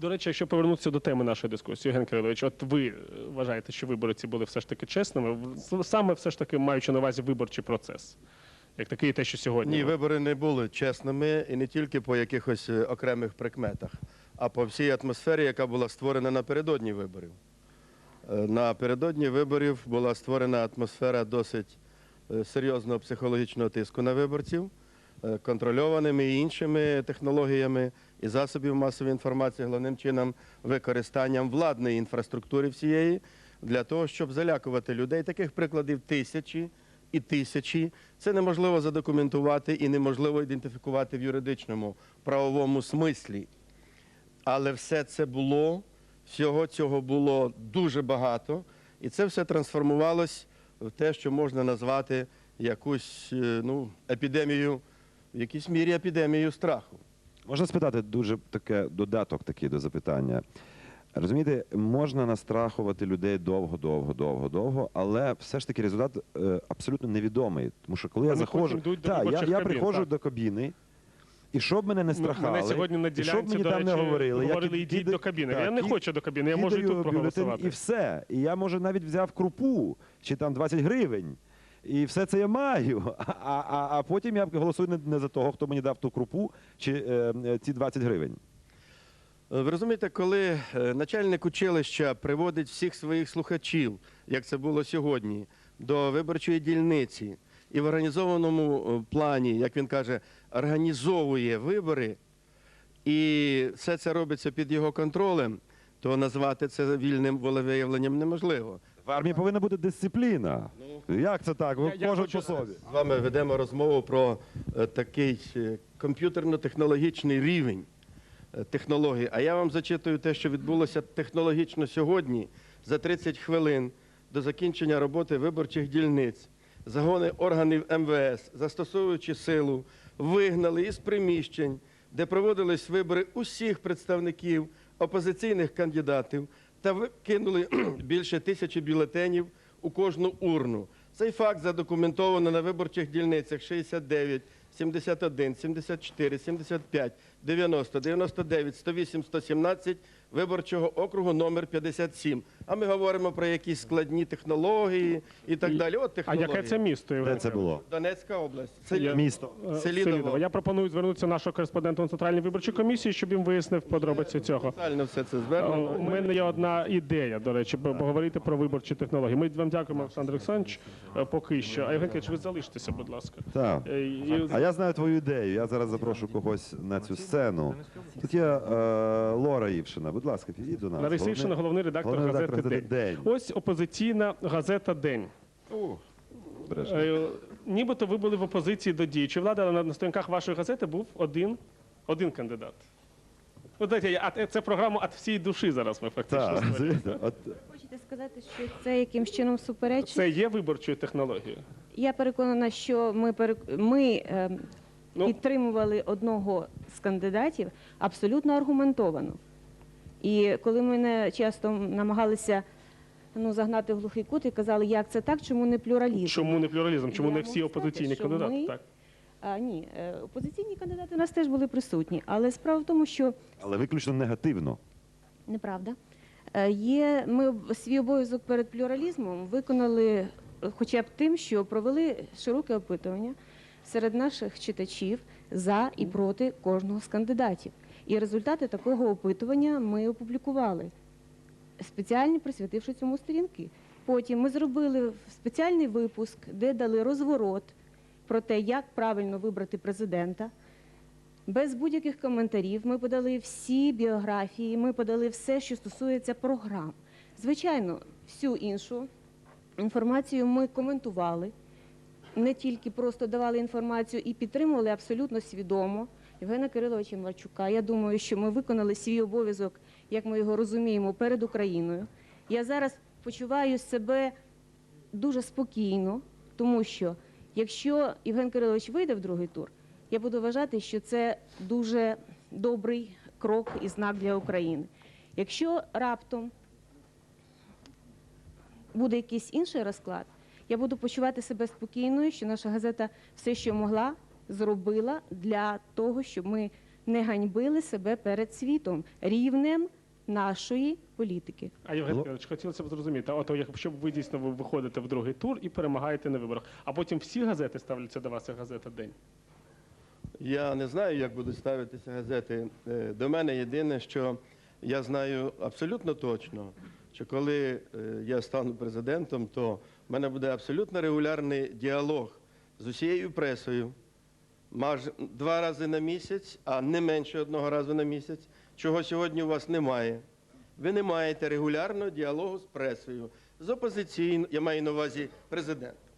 До речі, якщо повернутися до теми нашої дискусії, Євген Кирилович, от ви е, вважаєте, що вибори ці були все ж таки чесними, саме все ж таки маючи на увазі виборчий процес, як такий те, що сьогодні. Ні, вибори не були чесними і не тільки по якихось е, окремих прикметах, а по всій атмосфері, яка була створена напередодні виборів. Е, Напередодні виборів була створена атмосфера досить серйозного психологічного тиску на виборців, контрольованими і іншими технологіями і засобів масової інформації, головним чином використанням владної інфраструктури всієї для того, щоб залякувати людей. Таких прикладів тисячі і тисячі. Це неможливо задокументувати і неможливо ідентифікувати в юридичному правовому смислі. Але все це було, всього цього було дуже багато, і це все трансформувалось в те, що можна назвати якусь е, ну, епідемію, в якійсь мірі епідемією страху. Можна спитати дуже таке додаток такий до запитання. Розумієте, можна настрахувати людей довго, довго, довго, довго, але все ж таки результат е, абсолютно невідомий. Тому що коли я Вони заходжу, потім йдуть до Та, я, виборчих я кабін, приходжу так. до кабіни, і щоб мене не страхали, Мене сьогодні на і щоб ділянці, мені до там речі, не говорили, говорили, я йдіть кида- до кабіни. я не хочу до кабіни, я можу і кидаю тут бюлетень, проголосувати. І все. І я може навіть взяв крупу чи там 20 гривень. І все це я маю. А, а, а потім я голосую не, за того, хто мені дав ту крупу чи е, е, ці 20 гривень. Е, Ви розумієте, коли е, начальник училища приводить всіх своїх слухачів, як це було сьогодні, до виборчої дільниці і в організованому плані, як він каже, організовує вибори, і все це робиться під його контролем, то назвати це вільним волевиявленням неможливо. В армії повинна бути дисципліна. Як це так? Я- я кожен хочу- по собі. З вами ведемо розмову про е, такий е, комп'ютерно-технологічний рівень е, технологій. А я вам зачитую те, що відбулося технологічно сьогодні за 30 хвилин до закінчення роботи виборчих дільниць. Загони органів МВС, застосовуючи силу, вигнали із приміщень, де проводились вибори усіх представників опозиційних кандидатів та викинули більше тисячі бюлетенів у кожну урну. Цей факт задокументовано на виборчих дільницях 69, 71, 74, 75, 90, 99, 108, 117 виборчого округу номер 57. А ми говоримо про якісь складні технології і так далі. От А технології. яке це місто? Євген Де це було? Донецька область. Це Місто. Е, Селідово. Селідово. Я пропоную звернутися нашого кореспондента на центральній виборчій комісії, щоб він вияснив подробиці цього. Детально все це Е, звернено. У мене є одна ідея, до речі, бо- поговорити про виборчі технології. Ми вам дякуємо, Олександр Олександрович, е, поки що. А Євген Кирилович, ви залиштеся, будь ласка. Так. Е, і- А я знаю твою ідею. Я зараз запрошу когось на цю сцену. Тут є е, Лора Івшина. Будь ласка, підійдіть до нас. Лариса Івшина, головний редактор головний газети редактор День. газети «День». Ось опозиційна газета День. Бережно. Е, Нібито ви були в опозиції до діючої влади, але на- на сторінках вашої газети був один, один кандидат. Ви знаєте, а це програма від всієї душі зараз ми фактично. Так, створюємо. От, Хочете сказати, що це якимсь чином суперечить? Це є виборчою технологією. Я переконана, що ми перек- ми е, Ну. підтримували одного з кандидатів абсолютно аргументовано. І коли мене часто намагалися ну, загнати в глухий кут і казали, як це так, чому не плюралізм? Чому не плюралізм? Чому Я не можу всі сказати, опозиційні що кандидати? ми- Так. А, ні, е, опозиційні кандидати у нас теж були присутні. Але справа в тому, що але виключно негативно. Неправда. Е, Є, ми свій обов'язок перед плюралізмом виконали е, хоча б тим, що провели широке опитування серед наших читачів за і проти кожного з кандидатів. І результати такого опитування ми опублікували, спеціально присвятивши цьому сторінки. Потім ми зробили спеціальний випуск, де дали розворот про те, як правильно вибрати президента. Без будь-яких коментарів ми подали всі біографії, ми подали все, що стосується програм. Звичайно, всю іншу інформацію ми коментували, не тільки просто давали інформацію і підтримували абсолютно свідомо Євгена Кириловича Марчука. Я думаю, що ми виконали свій обов'язок, як ми його розуміємо, перед Україною. Я зараз почуваю себе дуже спокійно, тому що якщо Євген Кирилович вийде в другий тур, я буду вважати, що це дуже добрий крок і знак для України. Якщо раптом буде якийсь інший розклад, я буду почувати себе спокійною, що наша газета все, що могла, зробила для того, щоб ми не ганьбили себе перед світом рівнем нашої політики. А Євген Кирилович, хотілося б зрозуміти, от якщо б ви дійсно ви виходите в другий тур і перемагаєте на виборах, а потім всі газети ставляться до вас, як газета День. Я не знаю, як будуть ставитися газети. Е, До мене єдине, що я знаю абсолютно точно, що коли е, я стану президентом, то в мене буде абсолютно регулярний діалог з усією пресою. Майже два рази на місяць, а не менше одного разу на місяць, чого сьогодні у вас немає. Ви не маєте регулярного діалогу з пресою, з опозиційною, я маю на увазі президента.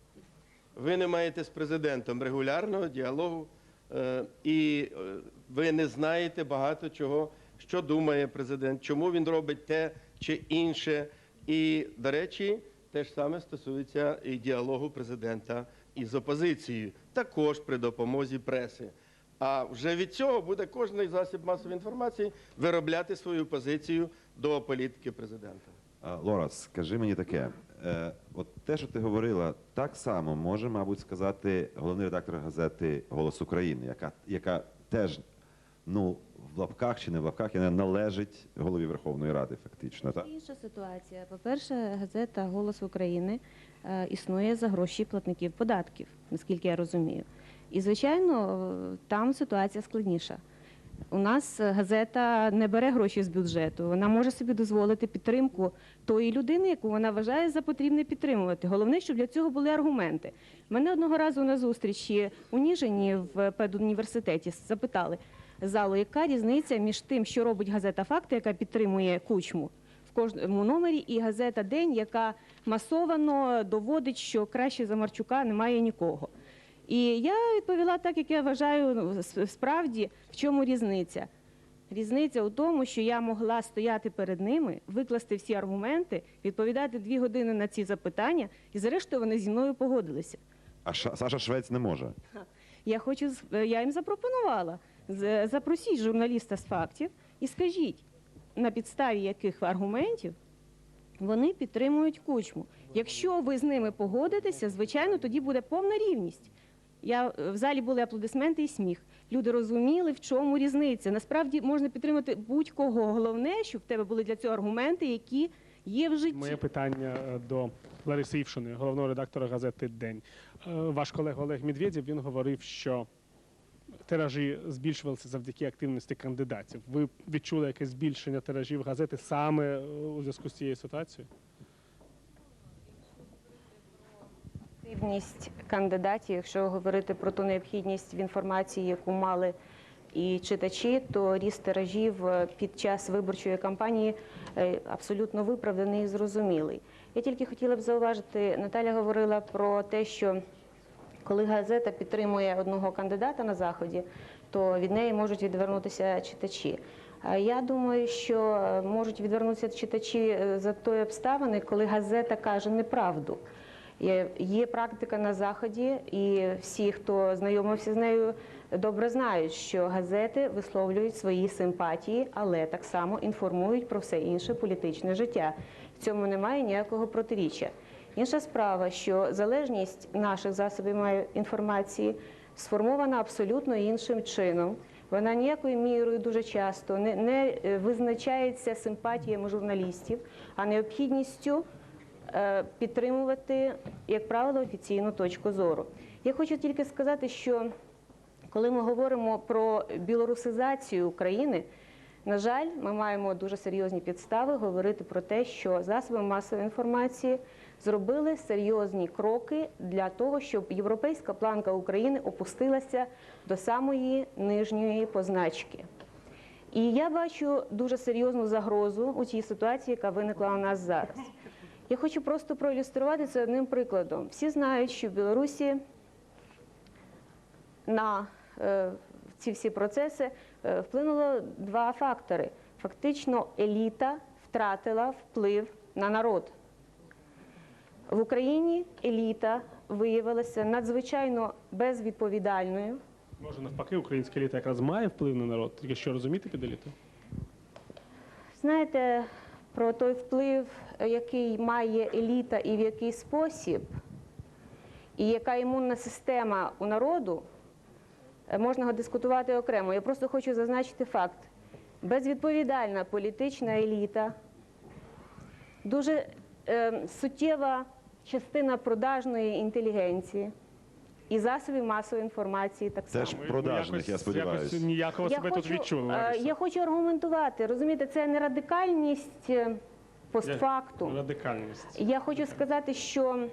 Ви не маєте з президентом регулярного діалогу, е, і е, ви не знаєте багато чого, що думає президент, чому він робить те чи інше. І, до речі, те ж саме стосується і діалогу президента із опозицією, також при допомозі преси. А вже від цього буде кожний засіб масової інформації виробляти свою позицію до політики президента. Лора, скажи мені таке. Е, от те, що ти говорила, так само може, мабуть, сказати головний редактор газети Голос України, яка, яка теж ну, в лапках чи не в лапках, яка належить голові Верховної Ради, фактично. Так? Інша ситуація. По-перше, газета Голос України е, існує за гроші платників податків, наскільки я розумію. І, звичайно, е, там ситуація складніша. У нас газета не бере гроші з бюджету. Вона може собі дозволити підтримку тої людини, яку вона вважає за потрібне підтримувати. Головне, щоб для цього були аргументи. Мене одного разу на зустрічі у Ніжині в педуніверситеті запитали залу, яка різниця між тим, що робить газета Факти, яка підтримує кучму в кожному номері, і газета День, яка масовано доводить, що краще за Марчука немає нікого. І я відповіла так, як я вважаю, ну, справді в чому різниця. Різниця у тому, що я могла стояти перед ними, викласти всі аргументи, відповідати дві години на ці запитання, і зрештою вони зі мною погодилися. А Саша Швець не може. Я хочу я їм запропонувала. Запросіть журналіста з фактів і скажіть, на підставі яких аргументів вони підтримують кучму. Якщо ви з ними погодитеся, звичайно, тоді буде повна рівність. Я в залі були аплодисменти і сміх. Люди розуміли, в чому різниця. Насправді можна підтримати будь-кого. Головне, щоб в тебе були для цього аргументи, які є в житті. Моє питання е, до Лариси Івшиної, головного редактора газети День. Е, Ваш колега Олег Медведєв він говорив, що тиражі збільшувалися завдяки активності кандидатів. Ви відчули якесь збільшення тиражів газети саме е, у зв'язку з цією ситуацією? Необхідність кандидатів, якщо говорити про ту необхідність в інформації, яку мали і читачі, то ріст тиражів е, під час виборчої кампанії е, абсолютно виправданий і зрозумілий. Я тільки хотіла б зауважити, Наталя говорила про те, що коли газета підтримує одного кандидата на заході, то від неї можуть відвернутися читачі. Я думаю, що е, можуть відвернутися читачі е, за тої обставини, коли газета каже неправду. Є практика на заході, і всі, хто знайомився з нею, добре знають, що газети висловлюють свої симпатії, але так само інформують про все інше політичне життя. В цьому немає ніякого протиріччя. Інша справа, що залежність наших засобів інформації сформована абсолютно іншим чином. Вона ніякою мірою дуже часто не, не е, визначається симпатіями журналістів, а необхідністю е, підтримувати, як правило, офіційну точку зору. Я хочу тільки сказати, що коли ми говоримо про білорусизацію України, на жаль, ми маємо дуже серйозні підстави говорити про те, що засоби масової інформації зробили серйозні кроки для того, щоб європейська планка України опустилася до самої нижньої позначки. І я бачу дуже серйозну загрозу у цій ситуації, яка виникла у нас зараз. Я хочу просто проілюструвати це одним прикладом. Всі знають, що в Білорусі на е, ці всі процеси е, вплинуло два фактори. Фактично, еліта втратила вплив на народ. В Україні еліта виявилася надзвичайно безвідповідальною. Може, навпаки, українська еліта якраз має вплив на народ, тільки що розуміти під елітою? Знаєте, про той вплив, який має еліта і в який спосіб, і яка імунна система у народу, е, можна дискутувати окремо. Я просто хочу зазначити факт. Безвідповідальна політична еліта, дуже е, суттєва частина продажної інтелігенції і засобів масової інформації так само. Теж продажних, я сподіваюся. ніякого себе тут відчули. е, я хочу аргументувати. Розумієте, це не радикальність е, постфактум. Радикальність. Я хочу сказати, що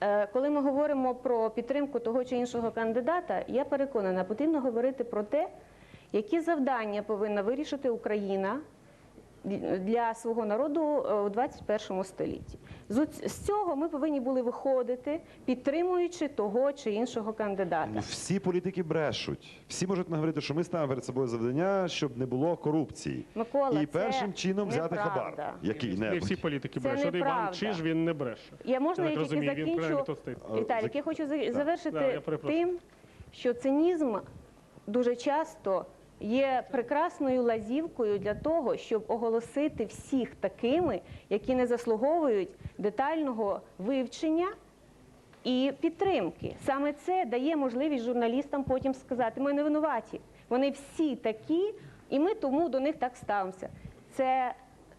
е, коли ми говоримо про підтримку того чи іншого кандидата, я переконана, потрібно говорити про те, які завдання повинна вирішити Україна для свого народу е, у 21 столітті. З З цього ми повинні були виходити, підтримуючи того чи іншого кандидата. всі політики брешуть. Всі можуть наговорити, що ми ставимо перед собою завдання, щоб не було корупції. Микола, і першим чином взяти неправда. хабар. Який-небудь. всі політики Це брешуть. От Іван. Чиж він не бреше. Я можна Я я, тільки розумію, він закінчу. Віталік, я хочу завершити Да, тим, що цинізм дуже часто є прекрасною лазівкою для того, щоб оголосити всіх такими, які не заслуговують детального вивчення. І підтримки саме це дає можливість журналістам потім сказати: ми не винуваті. Вони всі такі, і ми тому до них так ставимося. Це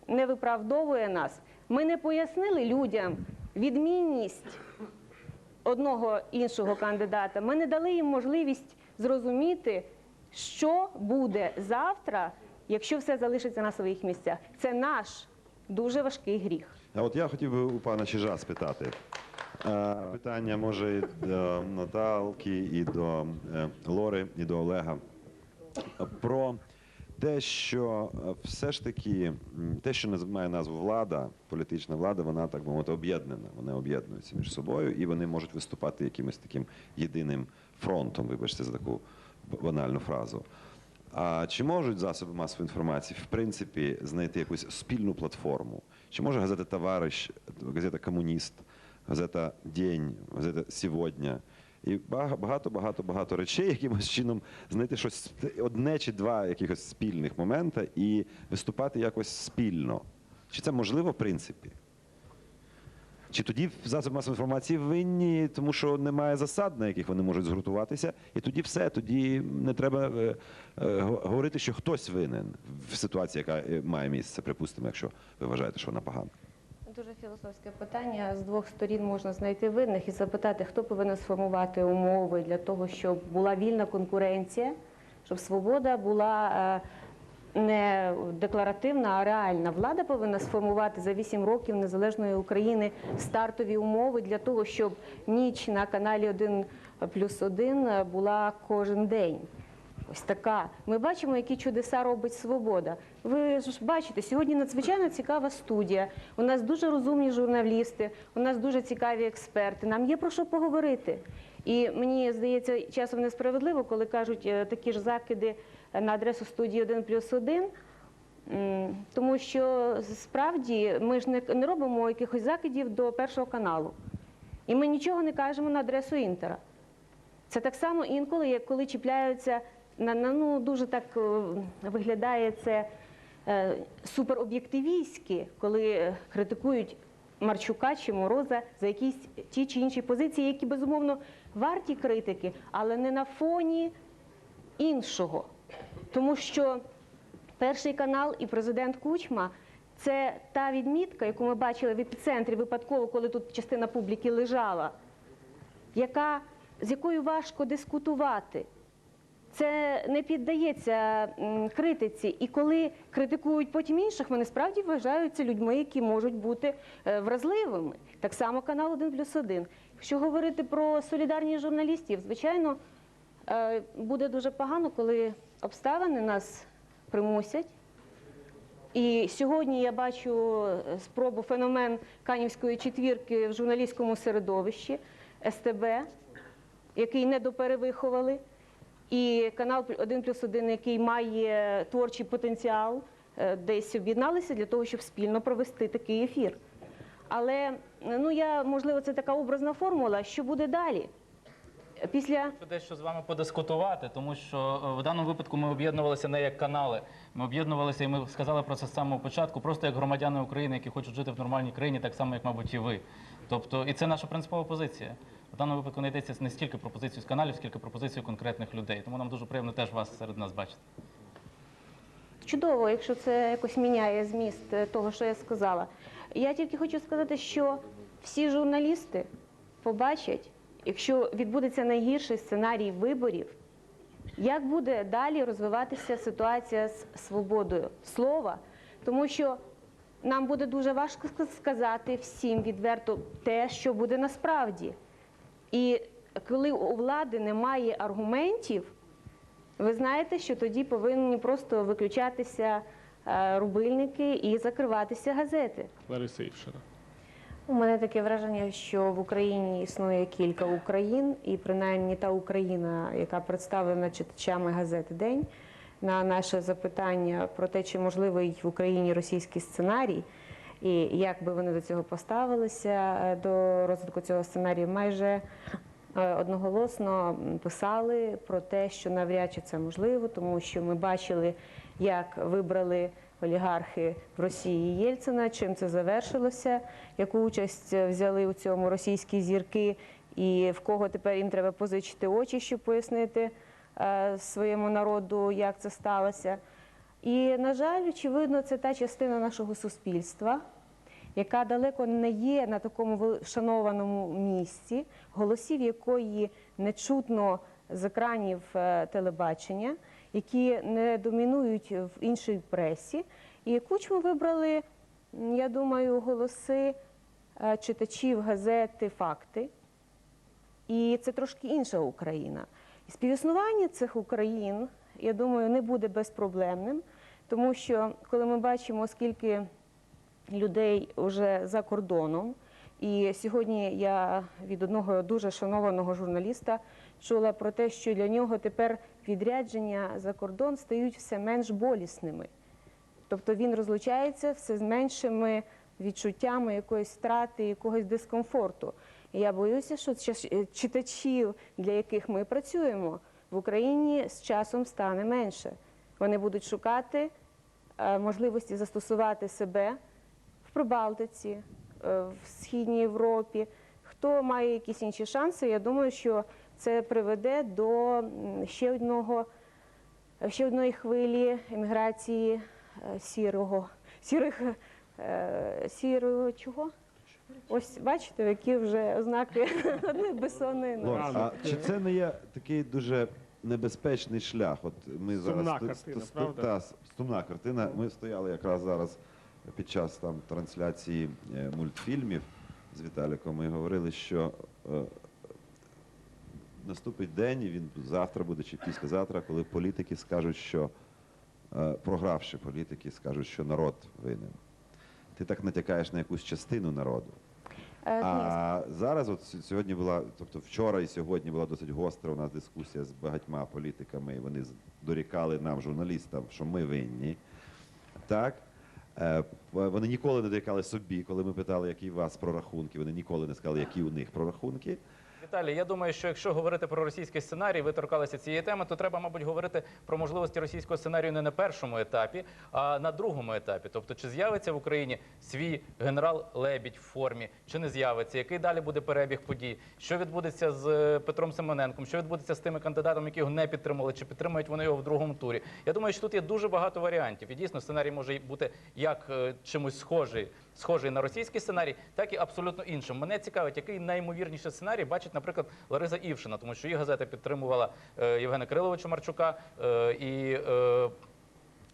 не виправдовує нас. Ми не пояснили людям відмінність одного іншого кандидата. Ми не дали їм можливість зрозуміти, що буде завтра, якщо все залишиться на своїх місцях. Це наш дуже важкий гріх. А от я хотів би у пана Чижа спитати. Е, Питання може і до Наталки, і до е, Лори, і до Олега. Про те, що е, все ж таки те, що має назву влада, політична влада, вона так би мовити об'єднана. Вони об'єднуються між собою і вони можуть виступати якимось таким єдиним фронтом, вибачте за таку банальну фразу. А чи можуть засоби масової інформації в принципі знайти якусь спільну платформу? Чи може газета Товариш, газета Комуніст, газета День, газета Сьогодні? І багато, багато, багато речей, якимось чином знайти щось одне чи два якихось спільних момента і виступати якось спільно. Чи це можливо в принципі? Чи тоді засоби масової інформації винні, тому що немає засад, на яких вони можуть згуртуватися, і тоді все, тоді не треба е, е, говорити, що хтось винен в ситуації, яка е, має місце, припустимо, якщо ви вважаєте, що вона погана. Дуже філософське питання. З двох сторін можна знайти винних і запитати, хто повинен сформувати умови для того, щоб була вільна конкуренція, щоб свобода була не декларативна, а реальна. Влада повинна сформувати за 8 років незалежної України стартові умови для того, щоб ніч на каналі 1 плюс 1 була кожен день. Ось така. Ми бачимо, які чудеса робить свобода. Ви ж бачите, сьогодні надзвичайно цікава студія. У нас дуже розумні журналісти, у нас дуже цікаві експерти. Нам є про що поговорити. І мені здається, часом несправедливо, коли кажуть е, такі ж закиди на адресу студії 1 плюс 1. Тому що справді ми ж не, робимо якихось закидів до першого каналу. І ми нічого не кажемо на адресу інтера. Це так само інколи, як коли чіпляються на, ну дуже так е, виглядає це е, супероб'єктивістськи, коли критикують Марчука чи Мороза за якісь ті чи інші позиції, які безумовно варті критики, але не на фоні іншого. Тому що перший канал і президент Кучма це та відмітка, яку ми бачили в епіцентрі випадково, коли тут частина публіки лежала яка, з якою важко дискутувати. Це не піддається критиці. І коли критикують потім інших, вони справді вважаються людьми, які можуть бути е, вразливими. Так само канал 1 плюс 1. Якщо говорити про солідарність журналістів, звичайно, буде дуже погано, коли обставини нас примусять. І сьогодні я бачу е, спробу феномен Канівської четвірки в журналістському середовищі СТБ, який недоперевиховали, і канал 1 плюс 1, який має творчий потенціал, е, десь об'єдналися для того, щоб спільно провести такий ефір. Але ну я можливо це така образна формула. Що буде далі? Після Хочу дещо з вами подискутувати, тому що е, в даному випадку ми об'єднувалися не як канали. Ми об'єднувалися, і ми сказали про це з самого початку, просто як громадяни України, які хочуть жити в нормальній країні, так само, як, мабуть, і ви. Тобто, і це наша принципова позиція. В даному випадку не йдеться не стільки про позицію з каналів, скільки про позицію конкретних людей. Тому нам дуже приємно теж вас серед нас бачити. Чудово, якщо це якось міняє зміст е, того, що я сказала. Я тільки хочу сказати, що всі журналісти побачать, якщо відбудеться найгірший сценарій виборів, як буде далі розвиватися ситуація з свободою слова, тому що нам буде дуже важко сказати всім відверто те, що буде насправді. І коли у влади немає аргументів, ви знаєте, що тоді повинні просто виключатися е, рубильники і закриватися газети. Лариса Івшина. У мене таке враження, що в Україні існує кілька Україн, і принаймні та Україна, яка представлена читачами газети День, на наше запитання про те, чи можливий в Україні російський сценарій, і як би вони до цього поставилися е, до розвитку цього сценарію, майже е, одноголосно писали про те, що навряд чи це можливо, тому що ми бачили, як вибрали олігархи в Росії Єльцина, чим це завершилося, яку участь взяли у цьому російські зірки, і в кого тепер їм треба позичити очі, щоб пояснити е, своєму народу, як це сталося. І, на жаль, очевидно, це та частина нашого суспільства, яка далеко не є на такому шанованому місці, голосів якої не чутно з екранів е, телебачення, які не домінують в іншій пресі. І Кучму вибрали, я думаю, голоси е, читачів газети Факти. І це трошки інша Україна. І співіснування цих Україн, я думаю, не буде безпроблемним, тому що коли ми бачимо, скільки людей вже за кордоном, і сьогодні я від одного дуже шанованого журналіста чула про те, що для нього тепер відрядження за кордон стають все менш болісними. Тобто він розлучається все з меншими відчуттями якоїсь втрати, якогось дискомфорту. І я боюся, що читачів, для яких ми працюємо, в Україні з часом стане менше. Вони будуть шукати е, можливості застосувати себе в Прибалтиці, е, в Східній Європі. Хто має якісь інші шанси, я думаю, що це приведе до ще одного ще одної хвилі еміграції е, сірого, сірих, е, сірого чого? Ось бачите, які вже ознаки безсонної. А чи це не є такий дуже небезпечний шлях? От ми Сумна зараз картина, ст- ст- правда? та, сумна картина. Ми стояли якраз зараз під час там трансляції е, мультфільмів з Віталіком. Ми говорили, що наступить день, і він завтра буде чи післязавтра, коли політики скажуть, що е, програвши політики, скажуть, що народ винен. Ти так натякаєш на якусь частину народу. Е, А зараз, от сьогодні була, тобто вчора і сьогодні була досить гостра у нас дискусія з багатьма політиками, і вони дорікали нам, журналістам, що ми винні. Так. Е, Вони ніколи не дорікали собі, коли ми питали, які у вас прорахунки. Вони ніколи не сказали, які у них прорахунки. Віталій, я думаю, що якщо говорити про російський сценарій, ви торкалися цієї теми, то треба, мабуть, говорити про можливості російського сценарію не на першому етапі, а на другому етапі. Тобто, чи з'явиться в Україні свій генерал Лебідь в формі, чи не з'явиться, який далі буде перебіг подій, що відбудеться з е, Петром Семененком, що відбудеться з тими кандидатами, які його не підтримали, чи підтримують вони його в другому турі. Я думаю, що тут є дуже багато варіантів. І дійсно сценарій може бути як е, чимось схожий, схожий на російський сценарій, так і абсолютно іншим. Мене цікавить, який наймовірніший сценарій бачить, наприклад, Лариса Івшина, тому що її газета підтримувала е, Євгена Кириловича Марчука е, і. Е,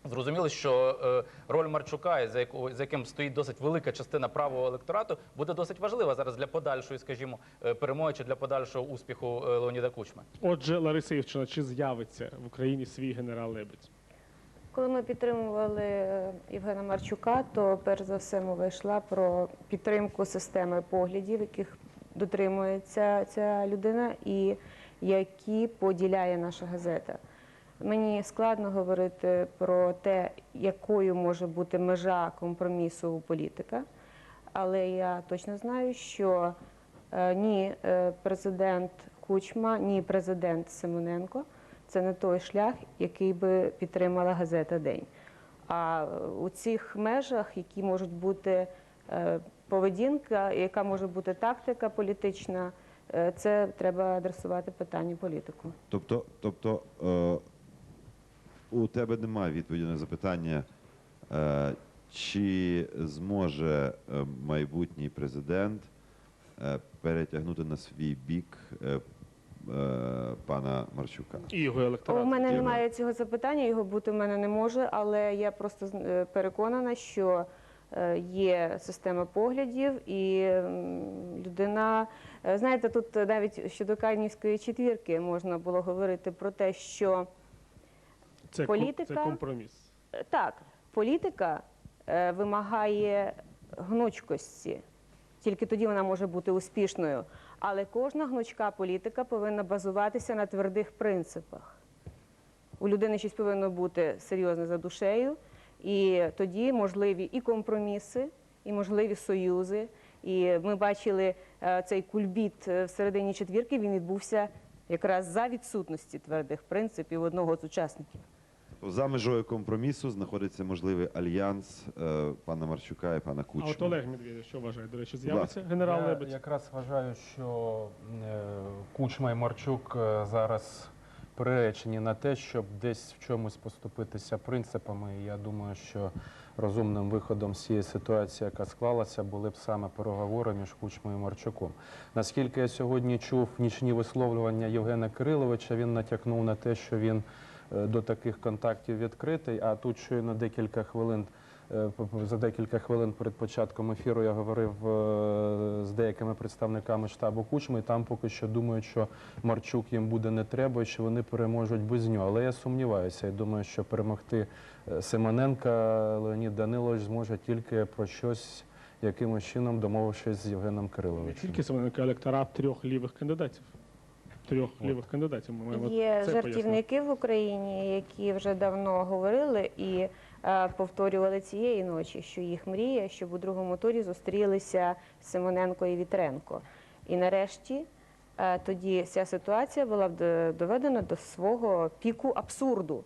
Зрозуміло, що роль Марчука, за, яким стоїть досить велика частина правого електорату, буде досить важлива зараз для подальшої, скажімо, перемоги чи для подальшого успіху Леоніда Кучми. Отже, Лариса Івчина, чи з'явиться в Україні свій генерал Лебедь? Коли ми підтримували е, Євгена Марчука, то перш за все мова йшла про підтримку системи поглядів, яких дотримується ця людина, і які поділяє наша газета. Мені складно говорити про те, якою може бути межа компромісу у політика, але я точно знаю, що е, ні е, президент Кучма, ні президент Симоненко це не той шлях, який би підтримала газета День. А у цих межах, які можуть бути е, поведінка, яка може бути тактика політична, е, це треба адресувати питання політику. Тобто, тобто е, у тебе немає відповіді на запитання, чи зможе майбутній президент перетягнути на свій бік пана Марчука. І його У мене немає цього запитання, його бути в мене не може, але я просто е, переконана, що е, є система поглядів, і людина, е, знаєте, тут навіть щодо Канівської четвірки можна було говорити про те, що Це, політика- це компроміс. е, так, політика е, вимагає гнучкості. Тільки тоді вона може бути успішною. Але кожна гнучка політика повинна базуватися на твердих принципах. У людини щось повинно бути серйозне за душею, і тоді можливі і компроміси, і можливі союзи. І ми бачили е, цей кульбіт е, в середині четвірки. Він відбувся якраз за відсутності твердих принципів одного з учасників. За межою компромісу знаходиться можливий альянс е, пана Марчука і пана А Кучми. от Олег Медведєв, що вважає? До речі, з'явиться генерал Я Лебедь? якраз вважаю, що е, Кучма і Марчук е, зараз приречені на те, щоб десь в чомусь поступитися принципами. І я думаю, що розумним виходом з цієї ситуації, яка склалася, були б саме переговори між Кучмою і Марчуком. Наскільки я сьогодні чув нічні висловлювання Євгена Кириловича, він натякнув на те, що він до таких контактів відкритий. А тут щойно декілька хвилин Е, За декілька хвилин перед початком ефіру я говорив е, з деякими представниками штабу Кучми, і там поки що думають, що Марчук їм буде не треба, і що вони переможуть без нього. Але я сумніваюся і думаю, що перемогти е, Симоненка Леонід Данилович зможе тільки про щось якимось чином домовившись з Євгеном Кириловичем. тільки Семененко, електорат трьох лівих кандидатів. Трьох От. лівих кандидатів. Ми маємо Є це жартівники в Україні, які вже давно говорили і е, повторювали цієї ночі, що їх мрія, щоб у другому турі зустрілися Симоненко і Вітренко. І нарешті е, тоді ця ситуація була доведена до свого піку абсурду.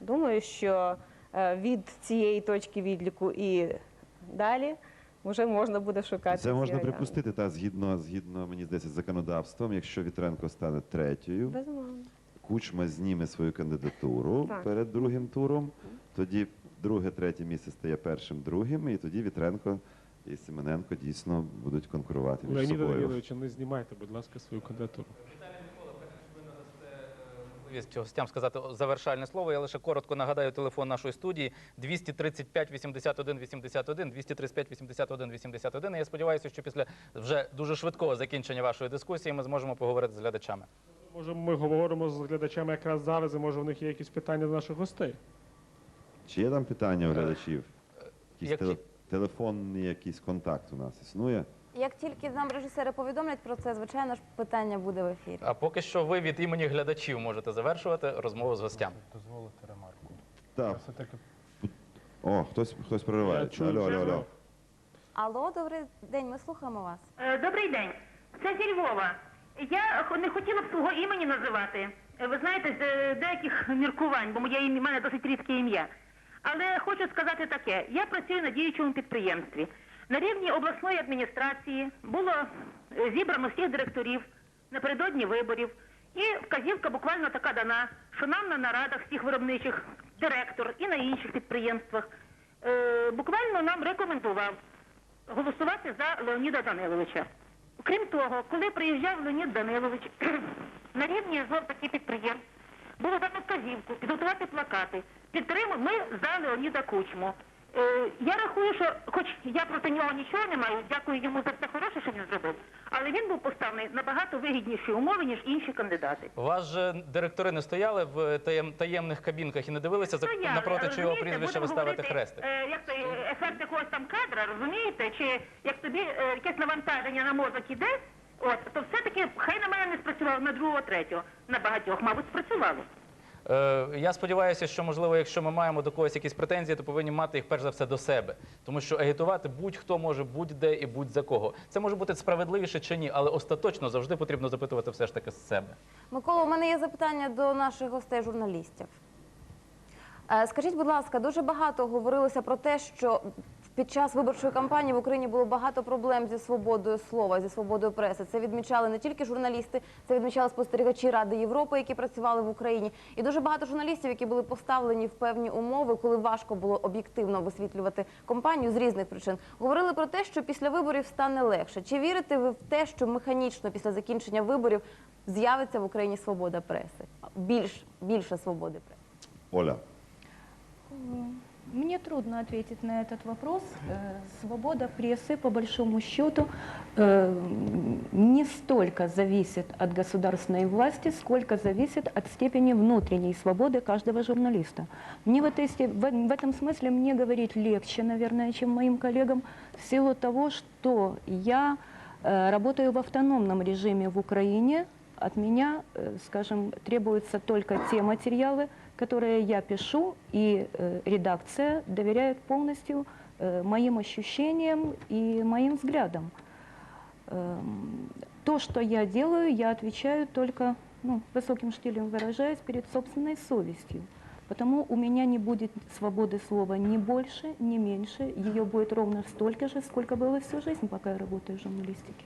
Думаю, що е, від цієї точки відліку і далі вже можна буде шукати. Це можна варіанти. припустити, та згідно, згідно мені здається, з законодавством, якщо Вітренко стане третьою, Безумовно. Кучма зніме свою кандидатуру Так. перед другим туром. Тоді друге, третє місце стає першим, другим, і тоді Вітренко і Семененко дійсно будуть конкурувати між Леоніда собою. Давидовича, не знімайте, будь ласка, свою кандидатуру. Гостям сказати завершальне слово. Я лише коротко нагадаю телефон нашої студії 235 81 81, 235 81 81. І Я сподіваюся, що після вже дуже швидкого закінчення вашої дискусії ми зможемо поговорити з глядачами. Може, ми говоримо з глядачами якраз зараз, і може в них є якісь питання до наших гостей. Чи є там питання у глядачів? Якийсь які- телефонний якийсь контакт у нас існує? Як тільки нам режисери повідомлять про це, звичайно ж питання буде в ефірі. А поки що ви від імені глядачів можете завершувати розмову з гостями. Дозволите ремарку. Так. Все-таки О, хтось хтось Я проривається. чую Алло, алло, алло. Алло, добрий день, ми слухаємо вас. Е, Добрий день. Це зі Львова. Я х- не хотіла б свого імені називати. Е, Ви знаєте, з е, деяких міркувань, бо моє ім'я в мене досить рідке ім'я. Але хочу сказати таке: я працюю на діючому підприємстві. На рівні обласної адміністрації було е, зібрано всіх директорів напередодні виборів. І вказівка буквально така дана, що нам на нарадах всіх виробничих директор і на інших підприємствах е, буквально нам рекомендував голосувати за Леоніда Даниловича. Крім того, коли приїжджав Леонід Данилович на рівні жовтих підприємств, було дано вказівку підготувати плакати. Підтримуємо ми за Леоніда Кучму. Е, я рахую, що хоч я проти нього нічого не маю, дякую йому за все хороше, що він зробив, але він був поставлений набагато вигідніші умови, ніж інші кандидати. У вас же директори не стояли в таєм, таємних кабінках і не дивилися Стояли, напроти чого прізвища ви будемо ставите хрестик. Е, як той е, ефект якогось там кадра, розумієте? Чи як тобі е, якесь навантаження на мозок іде, от, то все-таки хай на мене не спрацювало на другого, третього, на багатьох, мабуть, спрацювало. Е, я сподіваюся, що можливо, якщо ми маємо до когось якісь претензії, то повинні мати їх перш за все до себе, тому що агітувати будь-хто може будь-де і будь-за кого. Це може бути справедливіше чи ні, але остаточно завжди потрібно запитувати все ж таки з себе. Микола, у мене є запитання до наших гостей журналістів. Е, Скажіть, будь ласка, дуже багато говорилося про те, що під час виборчої кампанії в Україні було багато проблем зі свободою слова, зі свободою преси. Це відмічали не тільки журналісти, це відмічали спостерігачі Ради Європи, які працювали в Україні, і дуже багато журналістів, які були поставлені в певні умови, коли важко було об'єктивно висвітлювати кампанію з різних причин. Говорили про те, що після виборів стане легше. Чи вірите ви в те, що механічно після закінчення виборів з'явиться в Україні свобода преси? Більш більше свободи преси? Оля. Мне трудно ответить на этот вопрос. Э, Свобода прессы, по большому счету, э, не столько зависит от государственной власти, сколько зависит от степени внутренней свободы каждого журналиста. Мне в, этой, в, этом смысле мне говорить легче, наверное, чем моим коллегам, в силу того, что я э, работаю в автономном режиме в Украине. От меня, скажем, требуются только те материалы, которые я пишу, и э, редакция доверяет полностью э, моим ощущениям и моим взглядам. Эм, То, что я делаю, я отвечаю только, ну, высоким штилем выражаясь, перед собственной совестью. Потому у меня не будет свободы слова ни больше, ни меньше. Ее будет ровно столько же, сколько было всю жизнь, пока я работаю в журналистике.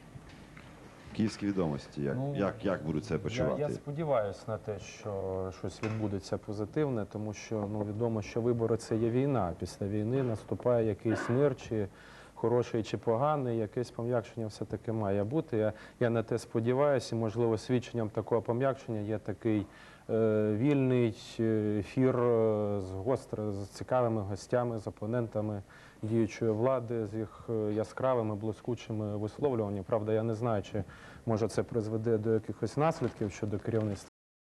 Київські відомості, як, Ну, як, як будуть себе почувати? Я, я сподіваюся на те, що щось відбудеться позитивне, тому що ну, відомо, що вибори це є війна. Після війни наступає якийсь мир, чи хороший, чи поганий, якесь пом'якшення все-таки має бути. Я, я на те сподіваюся, і, можливо, свідченням такого пом'якшення є такий е, вільний е, ефір е, з гостро з цікавими гостями, з опонентами діючої влади, з їх е, яскравими, блискучими висловлюваннями. Правда, я не знаю, чи може це призведе до якихось наслідків щодо керівництва.